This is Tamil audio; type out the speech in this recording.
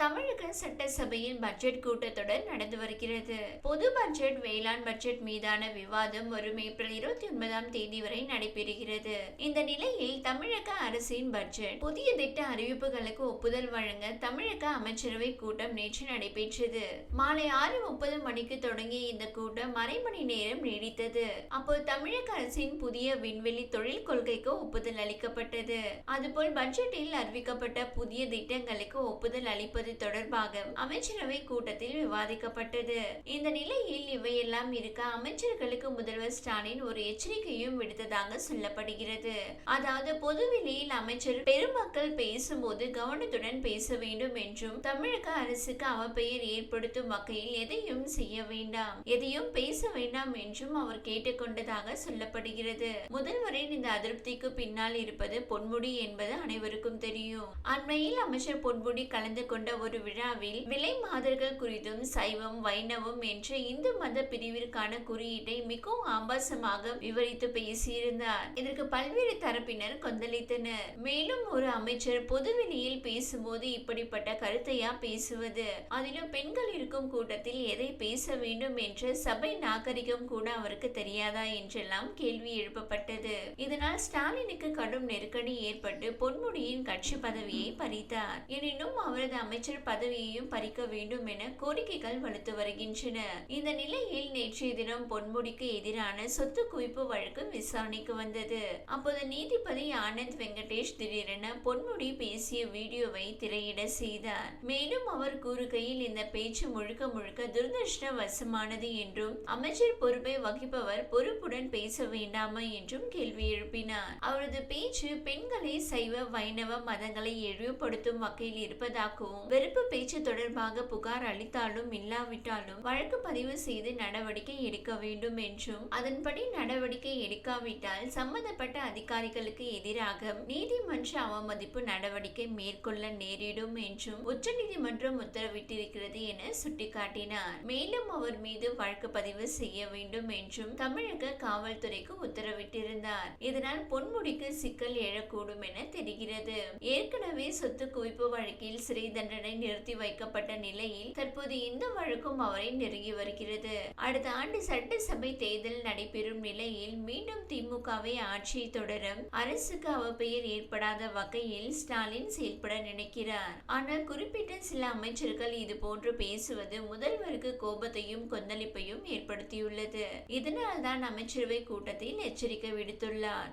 தமிழக சட்டசபையின் பட்ஜெட் கூட்டத்தொடர் நடந்து வருகிறது. பொது பட்ஜெட் வேளாண் பட்ஜெட் மீதான விவாதம் வரும் ஏப்ரல் இருபத்தி ஒன்பதாம் தேதி வரை நடைபெறுகிறது. இந்த நிலையில் தமிழக அரசின் பட்ஜெட் புதிய திட்ட அறிவிப்புகளுக்கு ஒப்புதல் வழங்க தமிழக அமைச்சரவை கூட்டம் நேற்று நடைபெற்றது. மாலை ஆறு முப்பது மணிக்கு தொடங்கிய இந்த கூட்டம் அரை மணி நேரம் நீடித்தது. அப்போது தமிழக அரசின் புதிய விண்வெளி தொழில் கொள்கைக்கு ஒப்புதல் அளிக்கப்பட்டது. அதுபோல் பட்ஜெட்டில் அறிவிக்கப்பட்ட புதிய திட்டங்களுக்கு ஒப்புதல் அளிப்பது தொடர்பாக அமைச்சரவை கூட்டத்தில் விவாதிக்கப்பட்டது. இந்த நிலையில் இவையெல்லாம் இருக்க அமைச்சர்களுக்கு முதல்வர் ஸ்டாலின் ஒரு எச்சரிக்கையும் விடுத்ததாக சொல்லப்படுகிறது. அதாவது பொதுவெளியில் அமைச்சர் பெருமக்கள் பேசும்போது கவனத்துடன் பேச வேண்டும் என்றும் தமிழக அரசுக்கு அவப்பெயர் ஏற்படுத்தும் வகையில் எதையும் செய்ய வேண்டாம் எதையும் பேச வேண்டாம் என்றும் அவர் கேட்டுக்கொண்டதாக சொல்லப்படுகிறது. முதல்வரின் இந்த அதிருப்திக்கு பின்னால் இருப்பது பொன்முடி என்பது அனைவருக்கும் தெரியும். அண்மையில் அமைச்சர் பொன்முடி கலந்து கொண்ட ஒரு விழாவில் விலை மாதர்கள் குறித்தும் சைவம் வைணவம் என்ற இந்து மத பிரிவிற்கான குறியீட்டை மிகவும் ஆபாசமாக விவரித்து பேசியிருந்தார். இதற்கு பல்வேறு தரப்பினர் கொந்தளித்தனர். மேலும் ஒரு அமைச்சர் பொதுவெளியில் பேசும்போது இப்படிப்பட்ட கருத்தையா பேசுவது? அதிலும் பெண்கள் இருக்கும் கூட்டத்தில் எதை பேச வேண்டும் என்ற சபை நாகரிகம் கூட அவருக்கு தெரியாதா என்றெல்லாம் கேள்வி எழுப்பப்பட்டது. இதனால் ஸ்டாலினுக்கு கடும் நெருக்கடி ஏற்பட்டு பொன்முடியின் கட்சி பதவியை பறித்தார். எனினும் அவரது அமைச்சர் பதவியையும் பறிக்க வேண்டும் என கோரிக்கைகள் வலுத்து வருகின்றன. இந்த நிலையில் நேற்றைய தினம் பொன்முடிக்கு எதிரான சொத்து குவிப்பு வழக்கு விசாரணைக்கு வந்தது. அப்போது நீதிபதி ஆனந்த் வெங்கடேஷ் திடீரென பொன்முடி பேசிய வீடியோவை திரையிட செய்தார். மேலும் அவர் கூறுகையில் இந்த பேச்சு முழுக்க முழுக்க துரதிருஷ்டவசமானது என்றும் அமைச்சர் பொறுப்பை வகிப்பவர் பொறுப்புடன் பேச வேண்டாமா என்றும் கேள்வி எழுப்பினார். அவரது பேச்சு பெண்களை சைவ வைணவ மதங்களை இழிவுபடுத்தும் வகையில் இருப்பதாகவும் வெறுப்பு பேச்சு தொடர்பாக புகார் அளித்தாலும் இல்லாவிட்டாலும் வழக்கு பதிவு செய்து நடவடிக்கை எடுக்க வேண்டும் என்றும் அதன்படி நடவடிக்கை எடுக்காவிட்டால் சம்பந்தப்பட்ட அதிகாரிகளுக்கு எதிராக நீதிமன்ற அவமதிப்பு நடவடிக்கை மேற்கொள்ள நேரிடும் என்றும் உச்சநீதிமன்றம் உத்தரவிட்டிருக்கிறது என சுட்டிக்காட்டினார். மேலும் அவர் மீது வழக்கு பதிவு செய்ய வேண்டும் என்றும் தமிழக காவல்துறைக்கு உத்தரவிட்டிருந்தார். இதனால் பொன்முடிக்கு சிக்கல் எழக்கூடும் என தெரிகிறது. ஏற்கனவே சொத்து குவிப்பு வழக்கில் சிறை தண்டனை நிறுத்தி வைக்கப்பட்ட நிலையில் தற்போது இந்த வழக்கும் அவரை நெருங்கி வருகிறது. அடுத்த ஆண்டு சட்டசபை தேர்தல் நடைபெறும் நிலையில் மீண்டும் திமுகவை ஆட்சியை தொடரும். அரசுக்கு அவப்பெயர் ஏற்படாத வகையில் ஸ்டாலின் செயல்பட நினைக்கிறார். ஆனால் குறிப்பிட்ட சில அமைச்சர்கள் இது போன்று பேசுவது முதல்வருக்கு கோபத்தையும் கொந்தளிப்பையும் ஏற்படுத்தியுள்ளது. இதனால் தான் அமைச்சரவை கூட்டத்தில் எச்சரிக்கை விடுத்துள்ளார்.